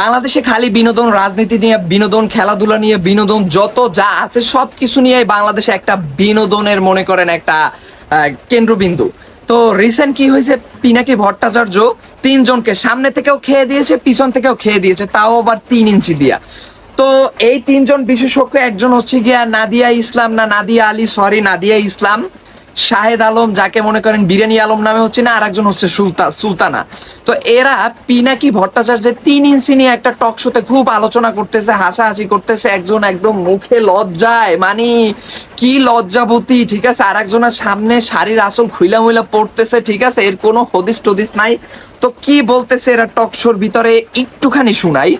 বাংলাদেশে খালি বিনোদন রাজনীতি নিয়ে, বিনোদন খেলাধুলা নিয়ে, বিনোদন যত যা আছে সব কিছু নিয়ে বাংলাদেশে একটা বিনোদনের মনে করেন একটা কেন্দ্রবিন্দু। তো রিসেন্ট কি হয়েছে? পিনাকি ভট্টাচার্য তিনজনকে সামনে থেকেও খেয়ে দিয়েছে, পিছন থেকেও খেয়ে দিয়েছে, তাও আবার তিন ইঞ্চি দিয়া। তো এই তিনজন বিশেষজ্ঞ, একজন হচ্ছে গিয়া নাদিয়া ইসলাম, না নাদিয়া আলী সরি নাদিয়া ইসলাম। শাহেদ আলম, যাকে মনে করেন বিরিয়ানি আলম নামে হচ্ছে না আর একজন হচ্ছে সুলতা সুলতানা। তো এরা পিনাকি ভট্টাচার্যের তিন ইঞ্চি নিয়ে একটা টক শোতে খুব আলোচনা করতেছে, হাসাহাসি করতেছে, একজন একদম মুখে লজ্জায়। মানে কি লজ্জাবতী, ঠিক আছে? আর একজনের সামনে শাড়ির আসল খুইলা মুইলা পড়তেছে, ঠিক আছে? এর কোনো হদিস টদিস নাই। তো কি বলতেছে এরা টক শোর ভিতরে? একটুখানি শুনাই।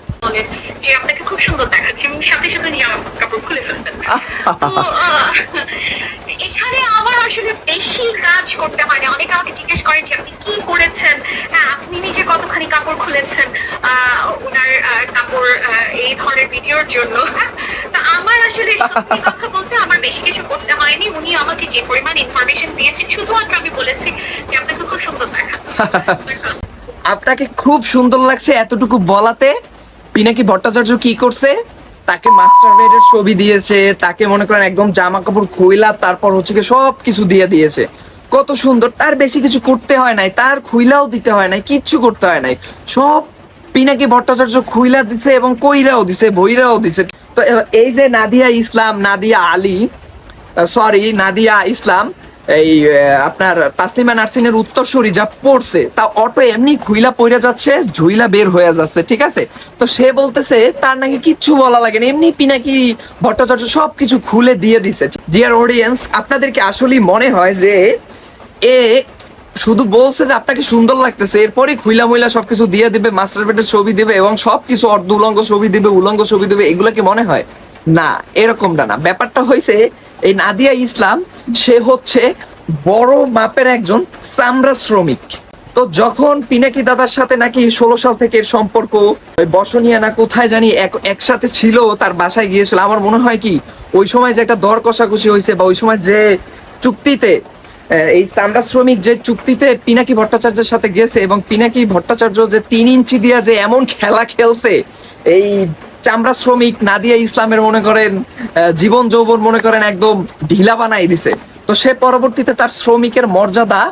যে আপনাকে খুব সুন্দর দেখাচ্ছে এবং সাথে সাথে নিয়ে আমার কাপড় খুলে ফেলতেন তো এখানে আমার আসলে বেশি কাজ করতে হয় না অনেকে আমাকে জিজ্ঞেস করেন যে আপনি কি করেছেন হ্যাঁ, আপনি নিজে কতখানি কাপড় খুলেছেন? ওনার কাপড় এই ধরনের ভিডিওর জন্য। তা আমার আসলে সত্যি কথা বলতে আমার বেশি কিছু করতে হয়নি। উনি আমাকে যে পরিমাণ ইনফরমেশন দিয়েছেন শুধুমাত্র আমি বলেছি যে আপনাকে খুব সুন্দর দেখাচ্ছে। আপনাকে খুব সুন্দর লাগছে এতটুকু বলাতে। পিনাকি ভট্টাচার্য কি করছে? তাকে মাস্টার বেডের ছবি দিয়েছে, তাকে মনে করেন একদম জামা কাপড় খুইলা, তারপর হচ্ছে সব কিছু দিয়ে দিয়েছে। কত সুন্দর, তার বেশি কিছু করতে হয় নাই, তার খুইলাও দিতে হয় নাই, কিচ্ছু করতে হয় নাই। সব পিনাকি ভট্টাচার্য খুইলা দিছে এবং কইরাও দিছে বইরাও দিছে। তো এই যে নাদিয়া ইসলাম, নাদিয়া আলী সরি নাদিয়া ইসলাম এই আপনার তাসলিমা নার্সিনের উত্তরসূরি যা পড়ছে, তা অটো এমনি খুইলা পড়ে যাচ্ছে, ঝুইলা বের হয়ে যাচ্ছে, ঠিক আছে? তো সে বলতেছে, তার নাকি কিচ্ছু বলা লাগে না, এমনি পিনাকি, ভট্টাচার্য সবকিছু খুলে দিয়ে দিছে। ডিয়ার অডিয়েন্স আপনাদেরকে আসলেই মনে হয় যে, এ শুধু বলছে যে আপনাকে সুন্দর লাগতেছে, এরপরে খুইলা মুইলা সবকিছু দিয়ে দিবে, মাস্টার বেডের ছবি দিবে এবং সবকিছু অর্ধ উলঙ্গ ছবি দিবে, উলঙ্গ ছবি দিবে, এগুলো কি মনে হয়? না, এরকমটা না। ব্যাপারটা হয়েছে এই নাদিয়া ইসলাম সে হচ্ছে বড় মাপের একজন চামড়া শ্রমিক। তো যখন পিনাকি দাদার সাথে নাকি ষোলো সাল থেকে এর সম্পর্ক বসনিয়া না কোথায় জানি এক- একসাথে ছিল, তার বাসায় গিয়েছিল। আমার মনে হয় কি, ওই সময় যে একটা দর কষাকষি হয়েছে বা ওই সময় যে চুক্তিতে এই চামড়া শ্রমিক যে চুক্তিতে পিনাকি ভট্টাচার্যের সাথে গেছে এবং পিনাকি ভট্টাচার্য যে তিন ইঞ্চি দিয়া যে এমন খেলা খেলছে, এই চামড়া শ্রমিক নাদিয়া ইসলামের মনে করেন জীবন যৌবন মনে করেন একদম ঢিলা বানাই দিছে। তো সে পরবর্তীতে তার শ্রমিকের মর্যাদা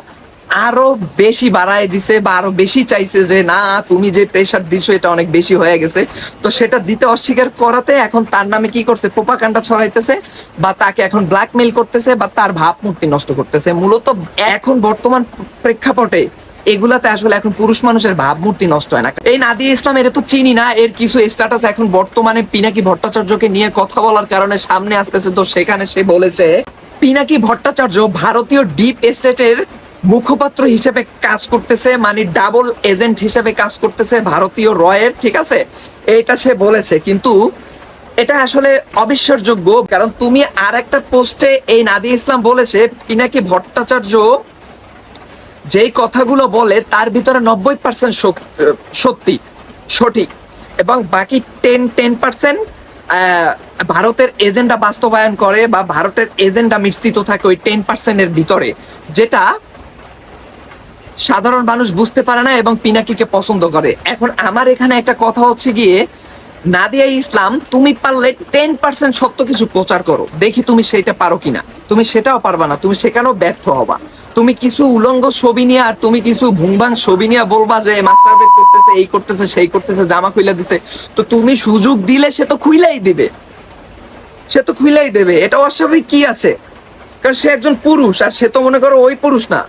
আরও বেশি বাড়ায় দিছে বা আরও বেশি চাইছে যে, না, তুমি যে প্রেশার দিছো, এটা অনেক বেশি হয়ে গেছে। তো সেটা দিতে অস্বীকার করাতে এখন তার নামে কি করছে? পোপাকাণ্ডা ছড়াইতেছে বা তাকে এখন ব্ল্যাকমেইল করতেছে বা তার ভাবমূর্তি নষ্ট করতেছে। মূলত এখন বর্তমান প্রেক্ষাপটে এগুলাতে আসলে এখন পুরুষ মানুষের ভাবমূর্তি নষ্ট হয় না। এই নাদিয়া ইসলাম, এর তো চিনি না, এর কিছু স্ট্যাটাস এখন বর্তমানে পিনাকি ভট্টাচার্যকে নিয়ে কথা বলার কারণে সামনে আসতেছে। তো সেখানে সে বলেছে, পিনাকি ভট্টাচার্য ভারতীয় ডিপ এস্টেটের মুখপাত্র হিসেবে কাজ করতেছে মানে ডাবল এজেন্ট হিসেবে কাজ করতেছে ভারতীয় রয়ের, ঠিক আছে? এটা সে বলেছে, কিন্তু এটা আসলে অবিশ্বাসযোগ্য, কারণ তুমি আর একটা পোস্টে এই নাদি ইসলাম বলেছে, পিনাকি ভট্টাচার্য যেই কথাগুলো বলে তার ভিতরে নব্বই পার্সেন্ট সত্যি, সঠিক। এবং বাকি টেন টেন পার্সেন্ট ভারতের এজেন্ডা বাস্তবায়ন করে বা ভারতের এজেন্ডা মিশ্রিত থাকে ওই টেন পার্সেন্টের ভিতরে, যেটা সাধারণ মানুষ বুঝতে পারে না এবং পিনাকিকে পছন্দ করে। এখন আমার এখানে একটা কথা হচ্ছে গিয়ে, নাদিয়া ইসলাম, তুমি পারলে টেন পার্সেন্ট সত্য কিছু প্রচার করো। দেখি তুমি সেটা পারো কিনা। তুমি সেটাও পারবা না। তুমি সেখানেও ব্যর্থ হবা। তুমি কিছু উলঙ্গ ছবি নিয়ে আর তুমি কিছু ভুংবাং ছবি নিয়ে বলবা যে মাস্টার বেড করতেছে, এই করতেছে, সেই করতেছে, জামা খুইলা দিছে। তো তুমি সুযোগ দিলে সে তো খুইলাই দিবে। সে তো খুইলাই দেবে। এটা অস্বাভাবিক কি আছে? কারণ সে একজন পুরুষ আর সে তো মনে করো ওই পুরুষ না।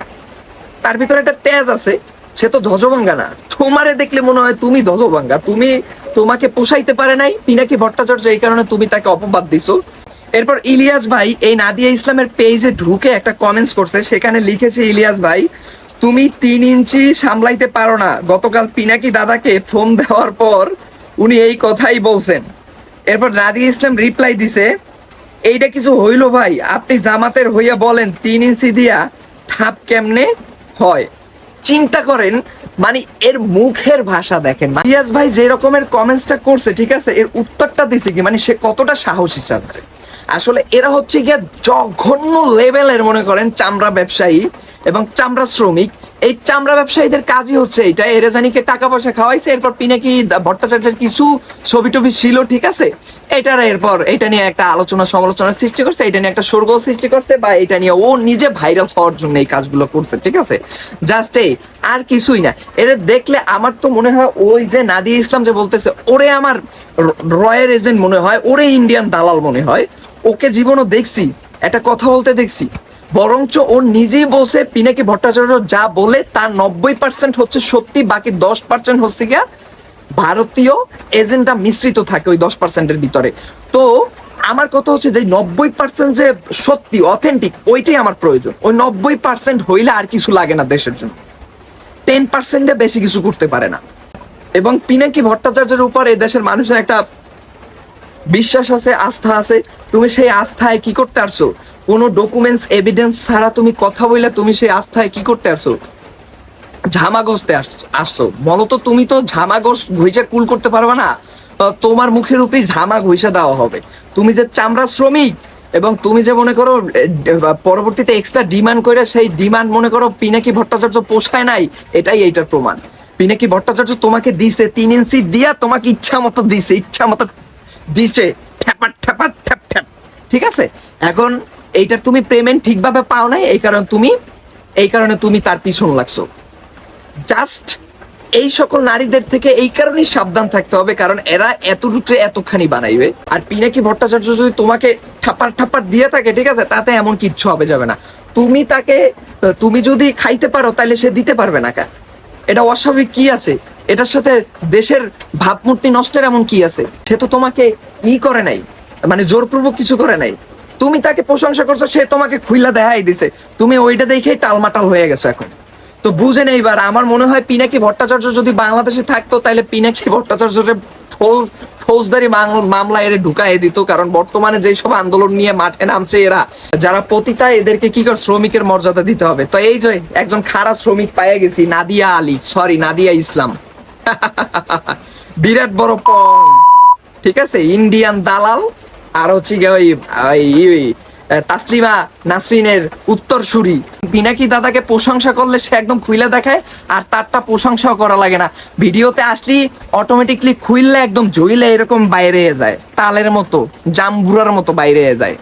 তার ভিতরে একটা তেজ আছে, সে তো ধ্বজভাঙ্গা না। তোমারে দেখলে মনে হয় তুমি ধ্বজভাঙ্গা। তুমি তোমাকে পোষাইতে পারে নাই, পিনাকি ভট্টাচার্য এই কারণে তুমি তাকে অপবাদ দিছো। এরপর ইলিয়াস ভাই, এই নাদিয়া ইসলামের পেজে ঢুকে একটা কমেন্টস করছে, সেখানে লিখেছে, ইলিয়াস ভাই, তুমি তিন ইঞ্চি সামলাইতে পারো না। গতকাল পিনাকি দাদাকে ফোন দেওয়ার পর উনি এই কথাই বলছেন। এরপর নাদিয়া ইসলাম রিপ্লাই দিছে, এইটা কিছু হইল ভাই, আপনি জামাতের হইয়া বলেন, তিন ইঞ্চি দিয়া ঠাপ কেমনে হয়? চিন্তা করেন মানে এর মুখের ভাষা দেখেন। ইয়াস ভাই যে রকমের কমেন্টসটা করছে, ঠিক আছে, এর উত্তরটা দিছে কি মানে সে কতটা সাহসী চাচ্ছে। আসলে এরা হচ্ছে গিয়া জঘন্য লেভেলের, মনে করেন, চামড়া ব্যবসায়ী এবং চামড়া শ্রমিক। এই চামড়া ব্যবসায়ীদের কাজই হচ্ছে এটা। এরা জানিকে টাকা পয়সা খাওয়াইছে, এরপর পিনাকি ভট্টাচার্যের কিছু ছবি টবি ছিল, ঠিক আছে? এটার এরপর এটা নিয়ে একটা আলোচনা সমালোচনার সৃষ্টি করছে, এটা নিয়ে একটা স্বর্গ সৃষ্টি করছে বা এটা নিয়ে ও নিজে ভাইরাল হওয়ার জন্য এই কাজগুলো করছে, ঠিক আছে? জাস্ট এই, আর কিছুই না। এটা দেখলে আমার তো মনে হয় ওই যে নাদিয়া ইসলাম যে বলতেছে, ওরে আমার রয়ের এজেন্ট মনে হয়, ওরে ইন্ডিয়ান দালাল মনে হয়। ওকে জীবনও দেখছি, একটা কথা বলতে দেখছি। বরঞ্চ ও নিজেই বলছে, পিনাকি ভট্টাচার্য যা বলে তার নব্বই পার্সেন্ট হচ্ছে সত্যি, বাকি দশ পার্সেন্ট হচ্ছে গিয়া ভারতীয় এজেন্টটা মিশ্রিত থাকে ওই দশ পার্সেন্টের ভিতরে। তো আমার কথা হচ্ছে যে নব্বই পার্সেন্ট যে সত্যি অথেন্টিক ওইটাই আমার প্রয়োজন। ওই নব্বই পার্সেন্ট হইলে আর কিছু লাগে না দেশের জন্য। টেন পার্সেন্টে বেশি কিছু করতে পারে না। এবং পিনাকি ভট্টাচার্যের উপর এই দেশের মানুষের একটা বিশ্বাস আছে, আস্থা আছে, তুমি সেই আস্থায় কি করতে আসছো? কোনো ডকুমেন্টস এভিডেন্স ছাড়া তুমি কথা বললে তুমি সেই আস্থায় কি করতে আসছো? ঝামাগস্তে আস- আসছো। বলো তো তুমি তো ঝামাগস ঘুইচা কুল করতে পারবে না। তোমার মুখের উপরেই ঝামা ঘুইসা দেওয়া হবে। তুমি যে চামড়া শ্রমিক এবং তুমি যে মনে করো পরবর্তীতে এক্সট্রা ডিমান্ড করে সেই ডিমান্ড মনে করো পিনাকি ভট্টাচার্য পোষায় নাই, এটাই এইটার প্রমাণ। পিনাকি ভট্টাচার্য তোমাকে দিছে, তিন ইঞ্চি দিয়া তোমাকে ইচ্ছা মতো দিছে ইচ্ছা মতো দিছে ঠ্যাপার ঠ্যাপার ঠ্যাপ ঠ্যাপ ঠিক আছে? এখন এইটার তুমি পেমেন্ট ঠিকভাবে পাও নাই, এই কারণে তুমি, এই কারণে তুমি তার পিছন লাগছো। জাস্ট এই সকল নারীদের থেকে এই কারণেই সাবধান থাকতে হবে, কারণ এরা এত এতটুকু এতখানি বানাইবে। আর পিনাকি ভট্টাচার্য যদি তোমাকে ঠাপার ঠাপার দিয়ে থাকে, ঠিক আছে? তাতে এমন কিচ্ছু হবে যাবে না। তুমি তাকে, তুমি যদি খাইতে পারো, তাহলে সে দিতে পারবে না কা। এটা অস্বাভাবিক কি আছে? এটার সাথে দেশের ভাবমূর্তি নষ্টের এমন কি আছে? সে তো তোমাকে ই করে নাই মানে জোরপূর্বক কিছু করে নাই। তুমি তাকে প্রশংসা করছ, সে তোমাকে খুইলা দেখাই দিছে। তুমি ওইটা দেখে টালমাটাল হয়ে গেছো এখন। তো বুঝে নেই এবার, আমার মনে হয় পিনাকি ভট্টাচার্য যদি বাংলাদেশে থাকতো তাহলে পিনাকি ভট্টাচার্যের ফৌজ- ফৌজদারি মামলা এর ঢুকাই দিত, কারণ বর্তমানে যেই সব আন্দোলন নিয়ে মাঠে নামছে এরা, যারা পতিতা, এদেরকে কি করে শ্রমিকের মর্যাদা দিতে হবে? তো এই যে একজন খারাপ শ্রমিক পাইয়া গেছি, নাদিয়া আলী সরি নাদিয়া ইসলাম। বিরাট বড় ঠিক আছে, ইন্ডিয়ান দালাল, আর হচ্ছে ওই তাসলিমা নাসরিনের উত্তর সুরি পিনাকি দাদাকে প্রশংসা করলে সে একদম খুইলে দেখায়, আর তারটা প্রশংসাও করা লাগে না। ভিডিওতে আসলি অটোমেটিকলি খুইললে একদম জইলে এরকম বাইরে যায়, তালের মতো জাম্বুরার মতো বাইরে যায়।